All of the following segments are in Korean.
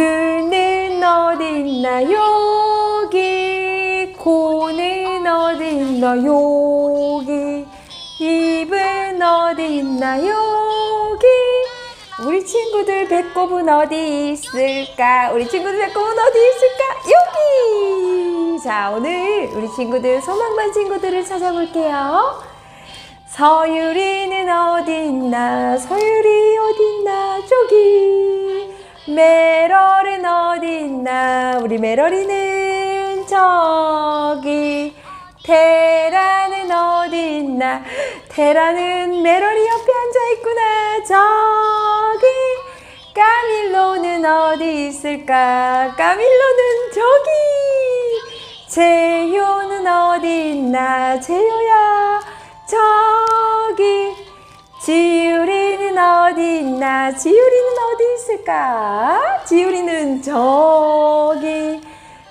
눈은 어디 있나? 여기 코는 어디 있나? 여기 입은 어디 있나? 여기 우리 친구들 배꼽은 어디 있을까? 우리 친구들 배꼽은 어디 있을까? 여기! 자 오늘 우리 친구들 소망반 친구들을 찾아볼게요. 서유리는 어디 있나? 서유리 어디 있나? 저기 메럴은 어디 있나? 우리 메럴이는 저기 테라는 어디 있나? 테라는 메럴이 옆에 앉아 있구나. 저기 까밀로는 어디 있을까? 까밀로는 저기 제효는 어디 있나? 제효야 저기 지유리는 어디 있나? 지유리는 어디 있을까? 지유리는 저기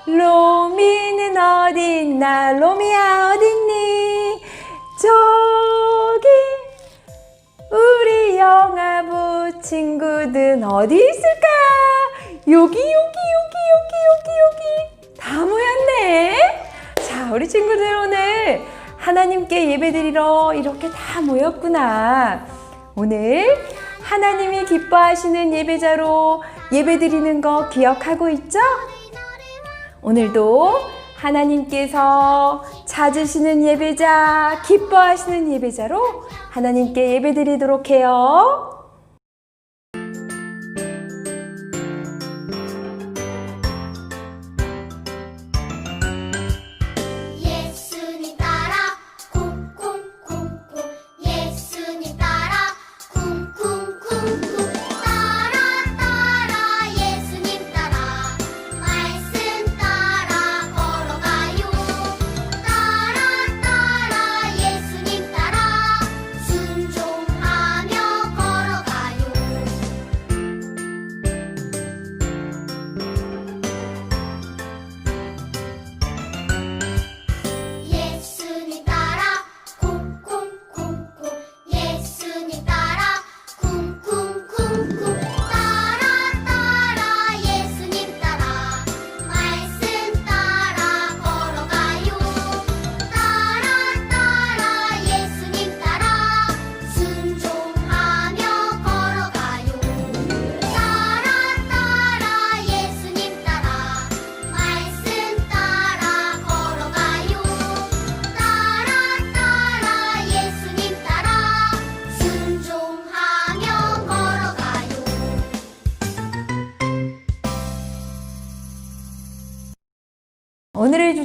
로미는 어디 있나? 로미야 어디 있니? 저기 우리 영아부 친구들 어디 있을까? 여기 여기 여기 여기 여기 여기. 다 모였네. 자 우리 친구들 오늘 하나님께 예배드리러 이렇게 다 모였구나. 오늘 하나님이 기뻐하시는 예배자로 예배드리는 거 기억하고 있죠? 오늘도 하나님께서 찾으시는 예배자, 기뻐하시는 예배자로 하나님께 예배드리도록 해요.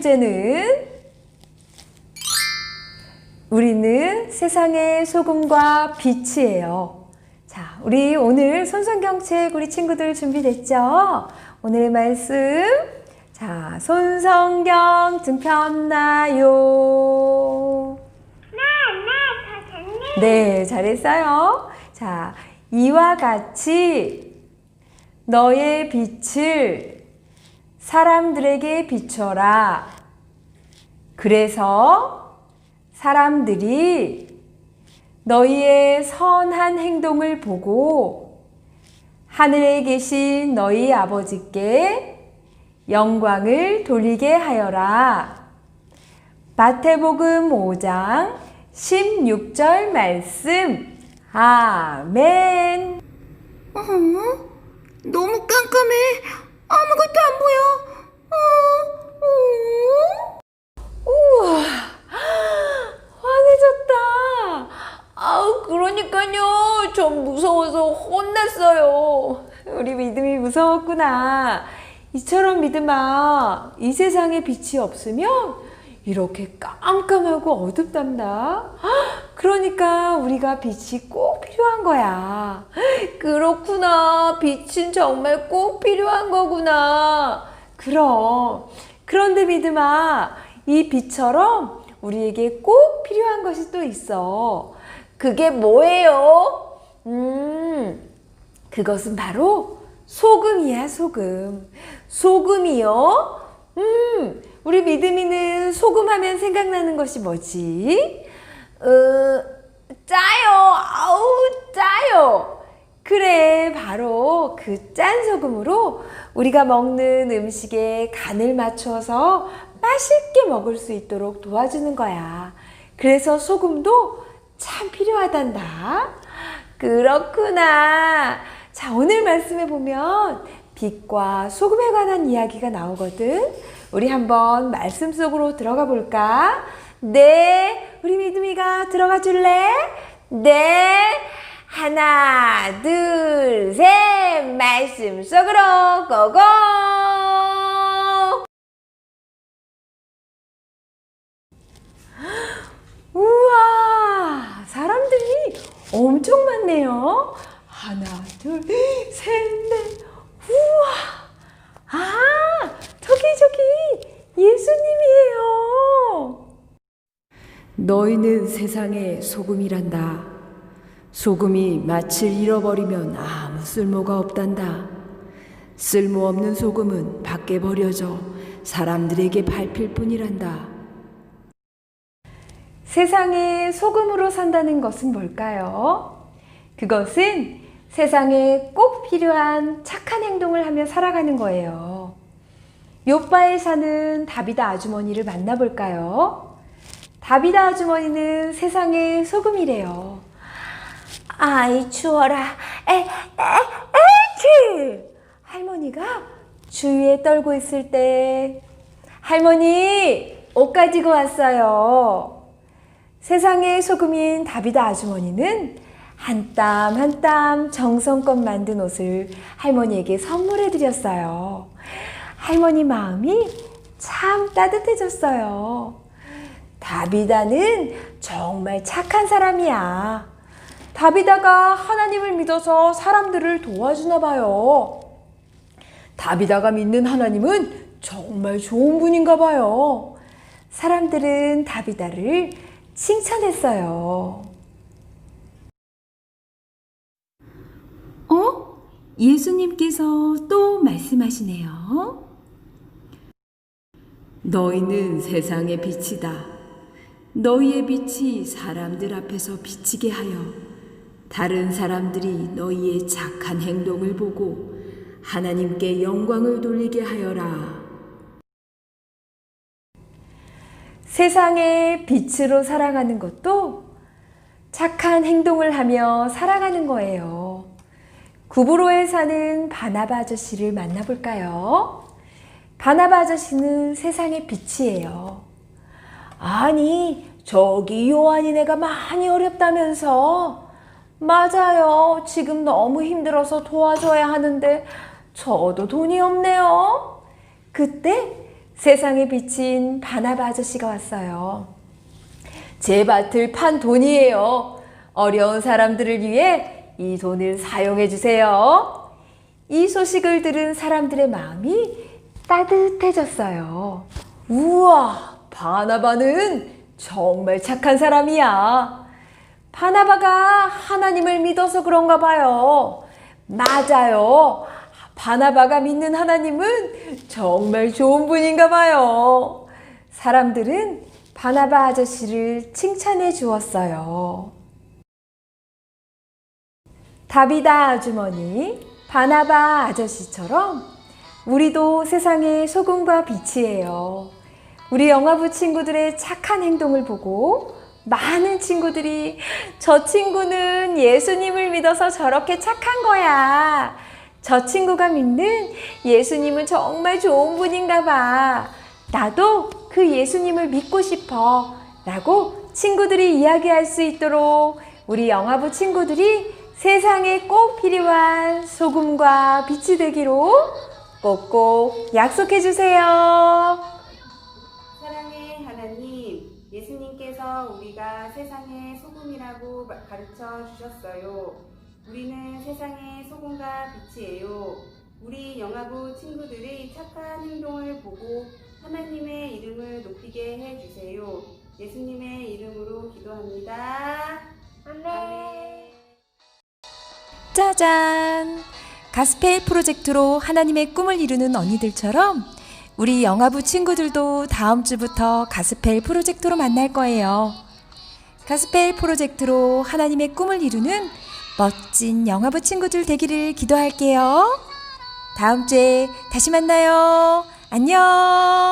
주제는 우리는 세상의 소금과 빛이에요. 자, 우리 오늘 손성경책 우리 친구들 준비됐죠? 오늘의 말씀. 자, 손성경 등 폈나요? 네, 잘했어요. 자, 이와 같이 너의 빛을 사람들에게 비춰라. 그래서 사람들이 너희의 선한 행동을 보고 하늘에 계신 너희 아버지께 영광을 돌리게 하여라. 마태복음 5장 16절 말씀. 아멘. 어? 너무 깜깜해. 아무것도 안 보여. 어? 어? 우와, 환해졌다. 아우, 그러니까요. 전 무서워서 혼났어요. 우리 믿음이 무서웠구나. 이처럼 믿음아, 이 세상에 빛이 없으면 이렇게 깜깜하고 어둡단다. 그러니까 우리가 빛이 꼭 필요한 거야. 그렇구나. 빛은 정말 꼭 필요한 거구나. 그럼. 그런데 믿음아, 이 빛처럼 우리에게 꼭 필요한 것이 또 있어. 그게 뭐예요? 음, 그것은 바로 소금이야, 소금. 소금이요? 음, 우리 믿음이는 소금 하면 생각나는 것이 뭐지? 어, 짜요. 아우, 짜요. 그래, 바로 그 짠 소금으로 우리가 먹는 음식에 간을 맞춰서 맛있게 먹을 수 있도록 도와주는 거야. 그래서 소금도 참 필요하단다. 그렇구나. 자, 오늘 말씀에 보면 빛과 소금에 관한 이야기가 나오거든. 우리 한번 말씀 속으로 들어가 볼까? 네. 우리 믿음이가 들어가 줄래? 네. 하나, 둘, 셋. 말씀 속으로 고고! 우와, 사람들이 엄청 많네요. 하나, 둘, 셋, 넷. 우와, 아, 저기, 저기, 예수님이에요. 너희는 세상의 소금이란다. 소금이 맛을 잃어버리면 아무 쓸모가 없단다. 쓸모없는 소금은 밖에 버려져 사람들에게 밟힐 뿐이란다. 세상에 소금으로 산다는 것은 뭘까요? 그것은 세상에 꼭 필요한 착한 행동을 하며 살아가는 거예요. 요바에 사는 다비다 아주머니를 만나볼까요? 다비다 아주머니는 세상의 소금이래요. 아이 추워라. 에, 에, 에치! 할머니가 주위에 떨고 있을 때 할머니 옷 가지고 왔어요. 세상의 소금인 다비다 아주머니는 한 땀 한 땀 정성껏 만든 옷을 할머니에게 선물해 드렸어요. 할머니 마음이 참 따뜻해졌어요. 다비다는 정말 착한 사람이야. 다비다가 하나님을 믿어서 사람들을 도와주나 봐요. 다비다가 믿는 하나님은 정말 좋은 분인가 봐요. 사람들은 다비다를 칭찬했어요. 어? 예수님께서 또 말씀하시네요. 너희는 세상의 빛이다. 너희의 빛이 사람들 앞에서 비치게 하여 다른 사람들이 너희의 착한 행동을 보고 하나님께 영광을 돌리게 하여라. 세상의 빛으로 살아가는 것도 착한 행동을 하며 살아가는 거예요. 구브로에 사는 바나바 아저씨를 만나볼까요? 바나바 아저씨는 세상의 빛이에요. 아니, 저기 요한이네가 많이 어렵다면서. 맞아요. 지금 너무 힘들어서 도와줘야 하는데 저도 돈이 없네요. 그때 세상에 비친 바나바 아저씨가 왔어요. 제 밭을 판 돈이에요. 어려운 사람들을 위해 이 돈을 사용해 주세요. 이 소식을 들은 사람들의 마음이 따뜻해졌어요. 우와, 바나바는 정말 착한 사람이야. 바나바가 하나님을 믿어서 그런가 봐요. 맞아요. 바나바가 믿는 하나님은 정말 좋은 분인가 봐요. 사람들은 바나바 아저씨를 칭찬해 주었어요. 다비다 아주머니, 바나바 아저씨처럼 우리도 세상의 소금과 빛이에요. 우리 영화부 친구들의 착한 행동을 보고 많은 친구들이 저 친구는 예수님을 믿어서 저렇게 착한 거야. 저 친구가 믿는 예수님은 정말 좋은 분인가 봐. 나도 그 예수님을 믿고 싶어. 라고 친구들이 이야기할 수 있도록 우리 영화부 친구들이 세상에 꼭 필요한 소금과 빛이 되기로 꼭꼭 약속해 주세요. 사랑의 하나님, 예수님께서 우리가 세상의 소금이라고 마- 가르쳐 주셨어요. 우리는 세상의 소금과 빛이에요. 우리 영화부 친구들의 착한 행동을 보고 하나님의 이름을 높이게 해주세요. 예수님의 이름으로 기도합니다. 아멘. 짜잔! 가스펠 프로젝트로 하나님의 꿈을 이루는 언니들처럼 우리 영화부 친구들도 다음 주부터 가스펠 프로젝트로 만날 거예요. 가스펠 프로젝트로 하나님의 꿈을 이루는 멋진 영화부 친구들 되기를 기도할게요. 다음 주에 다시 만나요. 안녕.